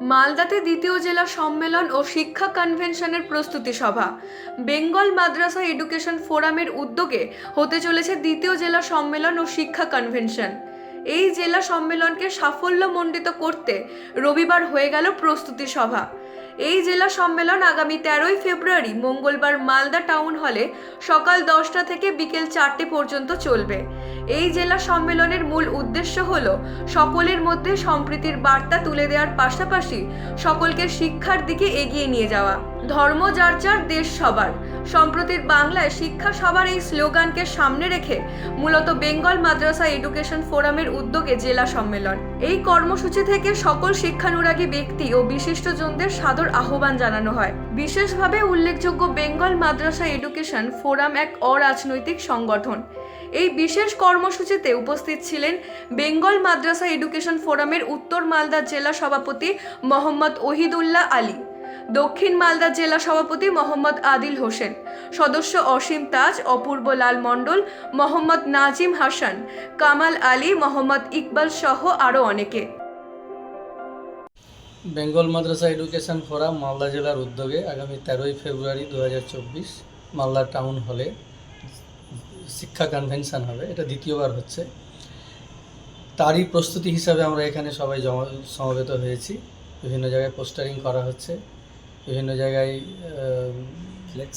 মালদাতে দ্বিতীয় জেলা সম্মেলন ও শিক্ষা কনভেনশনের প্রস্তুতি সভা। বেঙ্গল মাদ্রাসা এডুকেশন ফোরামের উদ্যোগে হতে চলেছে দ্বিতীয় জেলা সম্মেলন ও শিক্ষা কনভেনশন। এই জেলা সম্মেলনকে সাফল্যমণ্ডিত করতে রবিবার হয়ে গেল প্রস্তুতি সভা। এই জেলা সম্মেলন আগামী তেরোই ফেব্রুয়ারি মঙ্গলবার মালদা টাউন হলে সকাল দশটা থেকে বিকেল চারটে পর্যন্ত চলবে। এই জেলা সম্মেলনের মূল উদ্দেশ্য হল সকলের মধ্যে সম্প্রীতির বার্তা তুলে দেওয়ার পাশাপাশি সকলকে শিক্ষার দিকে এগিয়ে নিয়ে যাওয়া। ধর্ম যার যার, দেশ সবার। সম্প্রতির বাংলায় শিক্ষা সবার এই স্লোগানকে সামনে রেখে মূলত বেঙ্গল মাদ্রাসা এডুকেশন ফোরামের উদ্যোগে জেলা সম্মেলন। এই কর্মসূচি থেকে সকল শিক্ষানুরাগী ব্যক্তি ও বিশিষ্টজনদের সাদর আহ্বান জানানো হয়। বিশেষভাবে উল্লেখযোগ্য বেঙ্গল মাদ্রাসা এডুকেশন ফোরাম এক অরাজনৈতিক সংগঠন। এই বিশেষ কর্মসূচিতে উপস্থিত ছিলেন বেঙ্গল মাদ্রাসা এডুকেশন ফোরামের উত্তর মালদা জেলা সভাপতি মোহাম্মদ ওহিদুল্লাহ আলী। দক্ষিণ মালদা জেলা সভাপতি মোহাম্মদ আদিল হোসেন, সদস্য অসীম তাজ, অপূর্ব লাল মণ্ডল, মোহাম্মদ নাজিম হাসান, কামাল আলী, মোহাম্মদ ইকবাল সহ আরও অনেকে। বেঙ্গল মাদ্রাসা এডুকেশন ফোরাম মালদা জেলার উদ্যোগে আগামী তেরোই ফেব্রুয়ারি দু হাজার চব্বিশ মালদা টাউন হলে শিক্ষা কনভেনশন হবে, এটা দ্বিতীয়বার হচ্ছে। তারই প্রস্তুতি হিসাবে আমরা এখানে সবাই জমা সমবেত হয়েছি, বিভিন্ন জায়গায় পোস্টারিং করা হচ্ছে। বিভিন্ন জায়গায়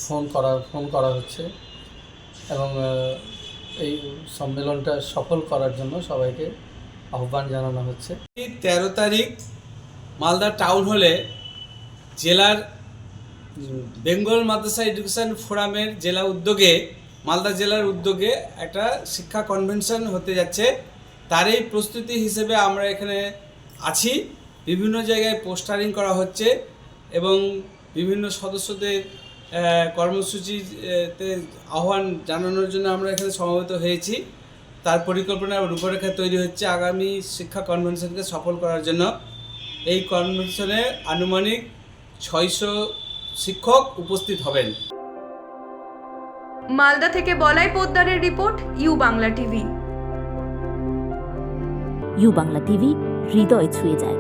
ফোন করা ফোন করা হচ্ছে এবং এই সম্মেলনটা সফল করার জন্য সবাইকে আহ্বান জানানো হচ্ছে। তেরো তারিখ মালদা টাউন হলে জেলার বেঙ্গল মাদ্রাসা এডুকেশন ফোরামের জেলা উদ্যোগে, মালদা জেলার উদ্যোগে একটা শিক্ষা কনভেনশন হতে যাচ্ছে। তারই প্রস্তুতি হিসেবে আমরা এখানে আছি। বিভিন্ন জায়গায় পোস্টারিং করা হচ্ছে। এবং বিভিন্ন সদস্যদের কর্মসূচিতে আহ্বান জানানোর জন্য আমরা এখানে সমবেত হয়েছি। তার পরিকল্পনা এবং রূপরেখা তৈরি হচ্ছে আগামী শিক্ষা কনভেনশনকে সফল করার জন্য। এই কনভেনশনে আনুমানিক ছয়শো শিক্ষক উপস্থিত হবেন। মালদা থেকে Balai পোদ্দারের report U Bangla TV. U Bangla TV হৃদয় ছুঁয়ে যায়।